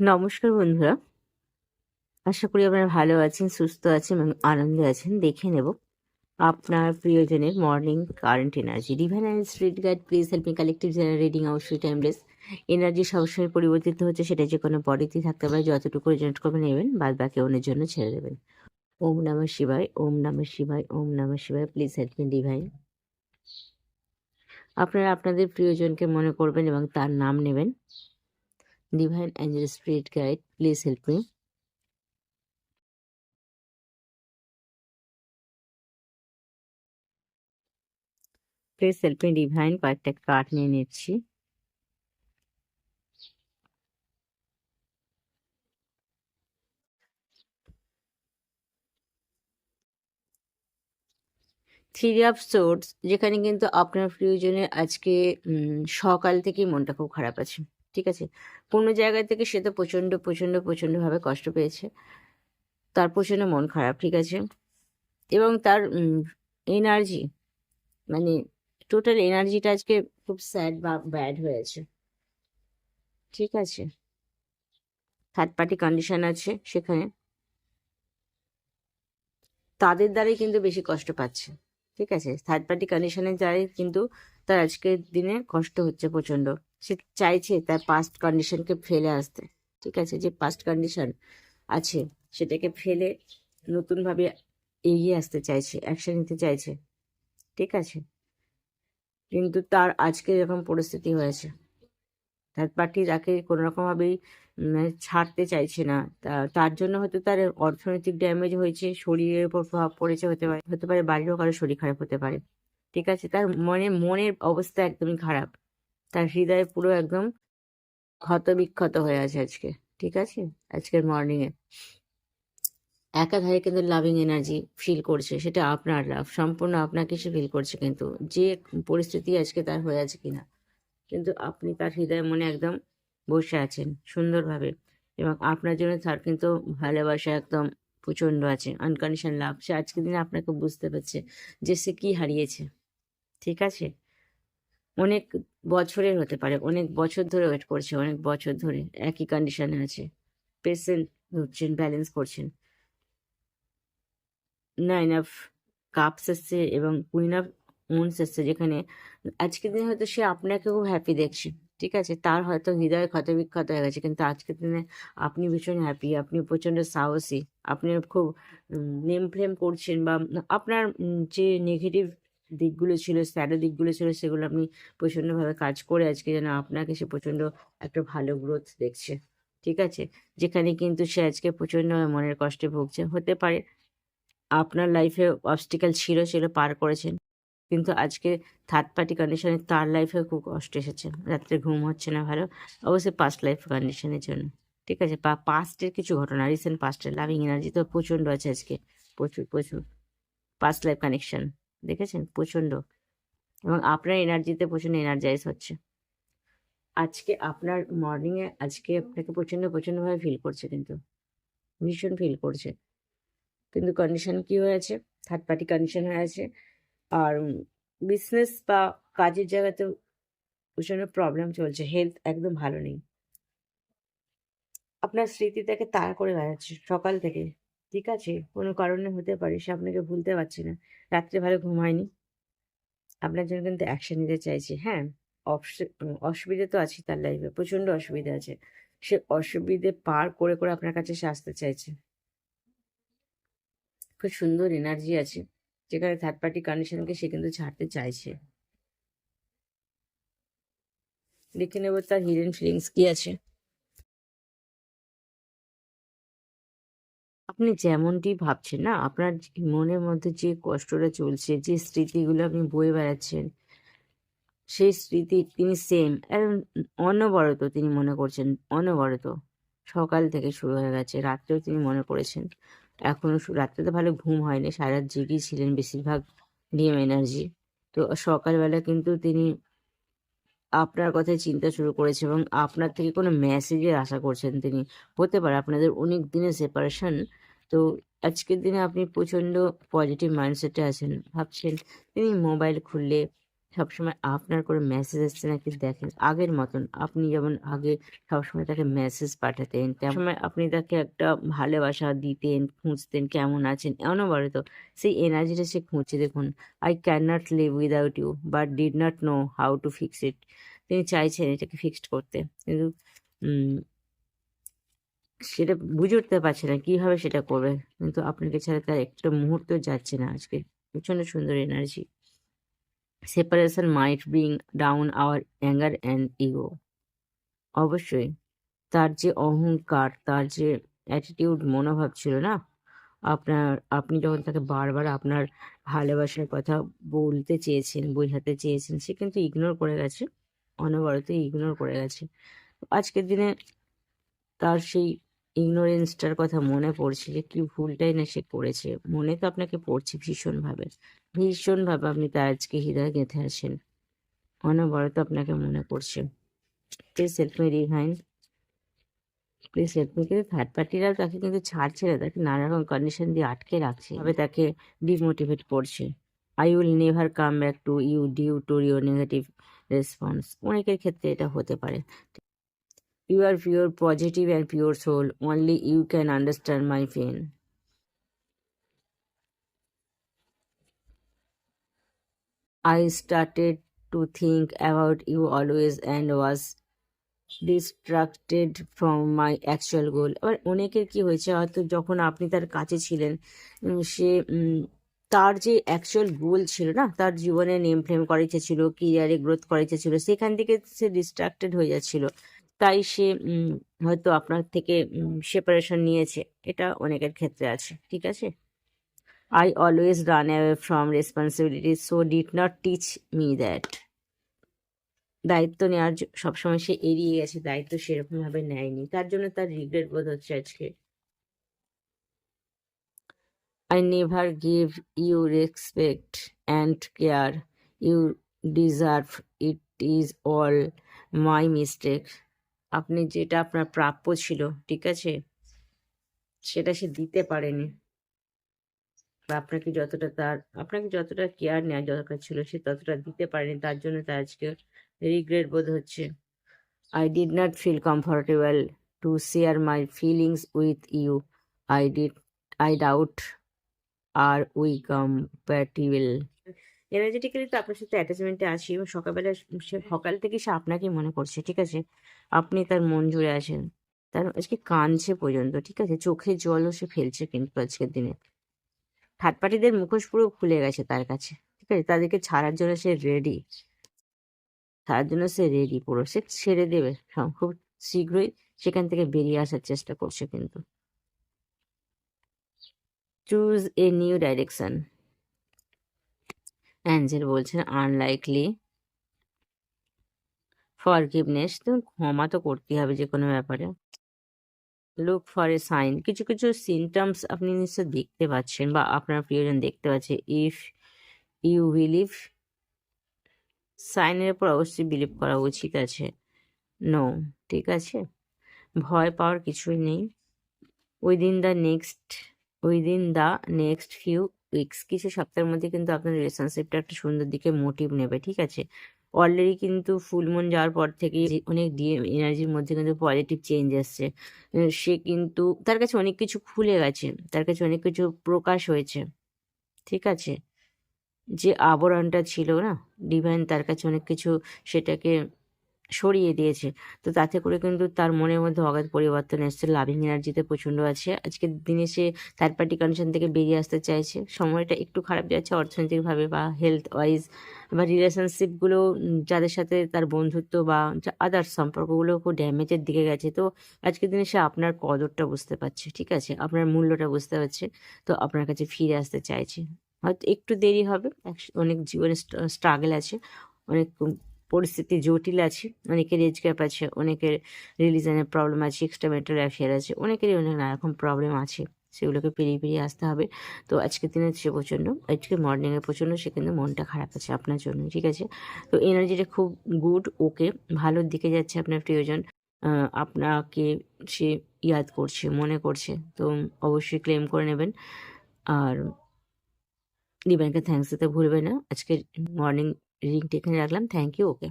নমস্কার বন্ধুরা। আশা করি আপনারা ভালো আছেন, সুস্থ আছেন এবং আনন্দে আছেন। দেখে নেব আপনার প্রিয়জনের morning current energy divine and street guide please help collective reading অবশ্যই টাইমলেস এনার্জি সবসময় পরিবর্তিত হচ্ছে, সেটা যে কোনো বডিতেই থাকতে পারে, যতটুকু জেনারেট করে নেবেন, বাদ বাকি অন্যের জন্য ছেড়ে দেবেন। ওম নমঃ শিবায়, ওম নমঃ শিবায়, ওম নমঃ শিবায় প্লিজ হেল্প মি ডিভাইন আপনারা আপনাদের প্রিয়জনকে মনে করবেন এবং তার নাম নেবেন। Divine angel spirit guide please help me please help me divine কয়েকটা কার্ড নিয়ে নিচ্ছি। থ্রি অফ সোর্স যেখানে কিন্তু আপনার প্রিয়জনের আজকে সকাল থেকেই মনটা খুব খারাপ আছে। ঠিক আছে? কোনো জায়গা থেকে সে তো প্রচণ্ড প্রচণ্ড, প্রচণ্ডভাবে কষ্ট পেয়েছে। তার প্রচণ্ড মন খারাপ, ঠিক আছে? এবং তার এনার্জি মানে টোটাল এনার্জিটা আজকে খুব স্যাড বা ব্যাড হয়েছে। ঠিক আছে? থার্ড পার্টি কন্ডিশন আছে সেখানে। তাদের দ্বারাই কিন্তু বেশি কষ্ট পাচ্ছে। ঠিক আছে? থার্ড পার্টি কন্ডিশনের দ্বারাই কিন্তু তার আজকের দিনে কষ্ট হচ্ছে প্রচণ্ড। সে চাইছে তার পাস্ট কন্ডিশনকে ফেলে আসতে, ঠিক আছে? যে পাস্ট কন্ডিশন আছে, সেটাকে ফেলে নতুনভাবে এগিয়ে আসতে চাইছে অ্যাকশন নিতে চাইছে, ঠিক আছে? কিন্তু তার আজকে এরকম পরিস্থিতি হয়েছে। থার্ড পার্টি তাকে কোনো রকমভাবেই ছাড়তে চাইছে না। তার জন্য হয়তো তার অর্থনৈতিক ড্যামেজ হয়েছে, শরীরের উপর প্রভাব পড়েছে, হতে পারে হতে পারে বাড়িরও কারও শরীর খারাপ হতে পারে, ঠিক আছে? তার মনে, মনের অবস্থা একদমই খারাপ। তার হৃদয় পুরো একদম ক্ষত বিক্ষত হয়ে আছে আজকে, ঠিক আছে? আজকের মর্নিংয়ে একাধারে কিন্তু লাভিং এনার্জি ফিল করছে, সেটা আপনার লাভ সম্পূর্ণ আপনাকে সে ফিল করছে কিন্তু, যে পরিস্থিতি আজকে তার হয়ে আছে কিনা। কিন্তু আপনি তার হৃদয় মনে একদম বসে আছেন সুন্দরভাবে এবং আপনার জন্য তার কিন্তু ভালোবাসা একদম প্রচণ্ড আছে আনকন্ডিশন লাভ সে আজকের দিনে আপনাকে বুঝতে পারছে যে সে কি হারিয়েছে, ঠিক আছে? অনেক বছরের হতে পারে, অনেক বছর ধরে ওয়েট করছে, অনেক বছর ধরে একই কন্ডিশনে আছে। পেশেন্ট ধরছেন ব্যালেন্স করছেন। নাইন অফ কাপস এসছে এবং কুইন অফ মুনস এসছে যেখানে আজকের দিনে হয়তো সে আপনাকে খুব হ্যাপি দেখছে, ঠিক আছে? তার হয়তো হৃদয় ক্ষত বিক্ষত হয়ে গেছে, কিন্তু আজকের দিনে আপনি ভীষণ হ্যাপি আপনি প্রচণ্ড সাহসী, আপনি খুব নেম ফ্লেম করছেন বা আপনার যে নেগেটিভ দিকগুলো ছিল স্যাডো দিকগুলো ছিল, সেগুলো আপনি প্রচণ্ডভাবে কাজ করে আজকে যেন আপনাকে সে প্রচণ্ড একটা ভালো গ্রোথ দেখছে। ঠিক আছে? যেখানে কিন্তু সে আজকে প্রচণ্ডভাবে মনের কষ্টে ভুগছে। হতে পারে আপনার লাইফে অবস্টিক্যাল ছিল ছিল পার করেছেন, কিন্তু আজকে থার্ড পার্টি কন্ডিশনে তার লাইফে খুব কষ্ট এসেছে। রাত্রে ঘুম হচ্ছে না ভালো, অবশ্যই পাস্ট লাইফ কন্ডিশনের জন্য। ঠিক আছে? বা পাস্টের কিছু ঘটনা রিসেন্ট পাস্টের লাভিং এনার্জি তো প্রচণ্ড আছে আজকে। প্রচুর প্রচুর। পাস্ট লাইফ কানেকশন দেখেছেন? প্রচণ্ড। এবং আপনার এনার্জিতে প্রচণ্ড এনার্জাইজ হচ্ছে। আজকে আপনার মর্নিংয়ে আজকে আপনাকে প্রচণ্ড, প্রচণ্ডভাবে ফিল করছে কিন্তু। ভীষণ ফিল করছে। কিন্তু কন্ডিশন কি হয়েছে? থার্ড পার্টি কন্ডিশন হয়ে আছে আর বিজনেস বা কাজের জায়গাতেও প্রচণ্ড প্রবলেম চলছে। হেলথ একদম ভালো নেই। আপনার স্মৃতি তাকে তাড়া করে বেড়াচ্ছে। সকাল থেকে। ঠিক আছে? কোনো কারণে হতে পারে, সে আপনাকে ভুলতে পারছি না। রাত্রে ভালো ঘুম হয়নি। আপনার জন্য কিন্তু অ্যাকশন নিতে চাইছে হ্যাঁ? অসুবিধা তো আছে তার লাইফে প্রচণ্ড অসুবিধা আছে। সে অসুবিধে পার করে করে আপনার কাছে সে আসতে চাইছে। খুব সুন্দর এনার্জি আছে। যেখানে থার্ড পার্টি কন্ডিশনকে সে কিন্তু ছাড়তে চাইছে। দেখে নেব তার হিডেন ফিলিংস কি আছে। আপনি যেমনটি ভাবছেন না, আপনার মনের মধ্যে যে কষ্টটা চলছে, যে স্মৃতিগুলো আপনি বয়ে বেড়াচ্ছেন, সেই স্মৃতি তিনি সেম অনবরত তিনি মনে করছেন, অনবরত। সকাল থেকে শুরু হয়ে গেছে, রাত্রেও তিনি মনে করেছেন এখনও শু- রাত্রে তো ভালো ঘুম হয়নি সারা জেগেই ছিলেন বেশিরভাগ ডিএম এনার্জি তো সকালবেলা কিন্তু তিনি আপনার কথাই চিন্তা শুরু করেছে এবং আপনার থেকে কোনো মেসেজের আশা করছেন তিনি। হতে পারে আপনাদের অনেক দিনের সেপারেশন তো আজকের দিনে আপনি প্রচণ্ড পজিটিভ মাইন্ডসেটে আছেন। ভাবছেন, তিনি মোবাইল খুললে সবসময় আপনার করে মেসেজ এসছে নাকি দেখেন? আগের মতন আপনি যেমন আগে সবসময় তাকে মেসেজ পাঠাতেন তেমন সময় আপনি তাকে একটা ভালোবাসা দিতেন, খুঁজতেন, কেমন আছেন? অনবরত সেই এনার্জিটা সে খুঁজছে, দেখুন I can not live without you but did not know how to fix it তিনি চাইছেন এটাকে ফিক্সড করতে। কিন্তু সেটা বুঝে উঠতে পারছে না, কীভাবে সেটা করবে? কিন্তু আপনাকে ছাড়া তার একটা মুহূর্ত যাচ্ছে না আজকে। প্রচণ্ড সুন্দর energy separation might bring down our anger and ego অবশ্যই, তার যে অহংকার, তার যে অ্যাটিটিউড মনোভাব ছিল না? আপনার, আপনি যখন তাকে বারবার আপনার ভালোবাসার কথা বলতে চেয়েছেন, বোঝাতে চেয়েছেন, সে কিন্তু ইগনোর করে গেছে, অনবরত ইগনোর করে গেছে। আজকের দিনে তার সেই ইগনোরেন্সটার কথা মনে পড়ছে যে, কি ভুলটাই না সে করেছে। মনে তো আপনাকে পড়ছে ভীষণভাবে। ভীষণভাবে আপনি তার আজকে হৃদয় গেঁথে আছেন অনবরত আপনাকে মনে পড়ছে। প্লিজ হেল্প মি রিহাইন প্লিজ হেল্প মি কিন্তু থার্ড পার্টিরা তাকে কিন্তু ছাড়ছে না। তাকে নানা রকম কন্ডিশন দিয়ে আটকে রাখছে। তবে তাকে ডিমোটিভেট করছে। I will never come back to you due to your negative response অনেকের ক্ষেত্রে এটা হতে পারে। You are pure positive and pure soul only you can understand my pain I started to think about you always and was distracted from my actual goal. আবার অনেকের কি হয়েছে, হয়তো যখন আপনি তার কাছে ছিলেন সে তার যে অ্যাকচুয়াল গোল ছিল না, তার জীবনে নেম ফ্লেম করার ইচ্ছে ছিল কেরিয়ারে গ্রোথ করার ইচ্ছে ছিল, সেখান থেকে সে ডিস্ট্রাক্টেড হয়ে যাচ্ছিল। তাই সে হয়তো আপনার থেকে সেপারেশন নিয়েছে। এটা অনেকের ক্ষেত্রে আছে, ঠিক আছে? I always run away from responsibility so did not teach me that দায়িত্ব নেওয়ার সবসময় সে এড়িয়ে গেছে, দায়িত্ব সেরকম ভাবে নেয়নি। তার জন্য তার রিগ্রেট বোধ হচ্ছে আজকে। I never give you respect and care you deserve it is all my mistake আপনি যেটা আপনার প্রাপ্য ছিল, ঠিক আছে? সেটা সে দিতে পারেনি। বা আপনাকে যতটা তার, আপনাকে যতটা কেয়ার নেওয়ার দরকার ছিল, সে ততটা দিতে পারেনি। তার জন্য তার আজকে রিগ্রেট বোধ হচ্ছে। I did not feel comfortable to share my feelings with you I did I doubt are we compatible energetically তো আপনার সাথে অ্যাটাচমেন্টে আছি এবং সকালবেলা সে সকাল থেকে সে আপনাকেই মনে করছে, ঠিক আছে? আপনি তার মন জুড়ে আছেন। তার আজকে কাঁদছে পর্যন্ত, ঠিক আছে? চোখে জলও সে ফেলছে কিন্তু আজকের দিনে। থার্ড পার্টিদের মুখোশ পুরো খুলে গেছে তার কাছে, ঠিক আছে? তাদেরকে ছাড়ার জন্য সে রেডি ছাড়ার জন্য সে রেডি পুরো। সে ছেড়ে দেবে সব খুব শীঘ্রই সেখান থেকে বেরিয়ে আসার চেষ্টা করছে কিন্তু। Choose a new direction angel বলছেন আনলাইকলি ফরগিভনেস তো ক্ষমা তো করতেই হবে যে কোনো ব্যাপারে। লুক ফর এ সাইন কিছু কিছু সিমটমস আপনি নিশ্চয় দেখতে পাচ্ছেন বা আপনার প্রিয়জন দেখতে পাচ্ছে। ইফ ইউ বিলিভ সাইনের উপর অবশ্যই বিলিভ করা উচিত আছে। নো ঠিক আছে। ভয় পাওয়ার কিছুই নেই। Within the next within the next few weeks কিছু সপ্তাহের মধ্যে কিন্তু আপনার রিলেশনশিপটা একটা সুন্দর দিকে মোটিভ নেবে, ঠিক আছে? অলরেডি কিন্তু ফুল মুন যাওয়ার পর থেকে অনেক ডিএম এনার্জির মধ্যে কিন্তু পজিটিভ চেঞ্জ আসছে সে কিন্তু তার কাছে অনেক কিছু খুলে গেছে, তার কাছে অনেক কিছু প্রকাশ হয়েছে, ঠিক আছে? যে আবরণটা ছিল না ডিভাইন তার কাছে অনেক কিছু সেটাকে সরিয়ে দিয়েছে। তো তাতে করে কিন্তু তার মনের মধ্যে অগাধ পরিবর্তন এসছে। লাভিং এনার্জিতে প্রচণ্ড আছে। আজকের দিনে সে থার্ড পার্টি কন্ডিশন থেকে বেরিয়ে আসতে চাইছে। সময়টা একটু খারাপ যাচ্ছে অর্থনৈতিকভাবে বা হেলথ ওয়াইজ বা রিলেশনশিপগুলো যাদের সাথে তার বন্ধুত্ব বা আদার্স সম্পর্কগুলো খুব ড্যামেজের দিকে গেছে। তো আজকের দিনে সে আপনার কদরটা বুঝতে পারছে, ঠিক আছে? আপনার মূল্যটা বুঝতে পারছে। তো আপনার কাছে ফিরে আসতে চাইছে। হয়তো একটু দেরি হবে। অনেক জীবনে স্ট্রাগল আছে। অনেক পরিস্থিতি জটিল আছে, অনেকের এজ গ্যাপ আছে, অনেকের রিলিজনের প্রবলেম আছে এক্সট্রা মেন্টাল অ্যাফেয়ার আছে, অনেকেরই অনেক নানা রকম প্রবলেম আছে, সেগুলোকে পেরিয়ে পেরিয়ে আসতে হবে। তো আজকের দিনে সে প্রচণ্ড, আজকে মর্নিংয়ে প্রচণ্ড সে কিন্তু মনটা খারাপ আছে আপনার জন্য, ঠিক আছে? তো এনার্জিটা খুব গুড ওকে ভালোর দিকে যাচ্ছে আপনার প্রিয়জন। আপনাকে সে ইয়াদ করছে, মনে করছে, তো অবশ্যই ক্লেম করে নেবেন। আর ডিভাইনকে থ্যাঙ্কস দিতে ভুলবে না, আজকের মর্নিং রিডিংটি এখানে রাখলাম থ্যাংক ইউ ওকে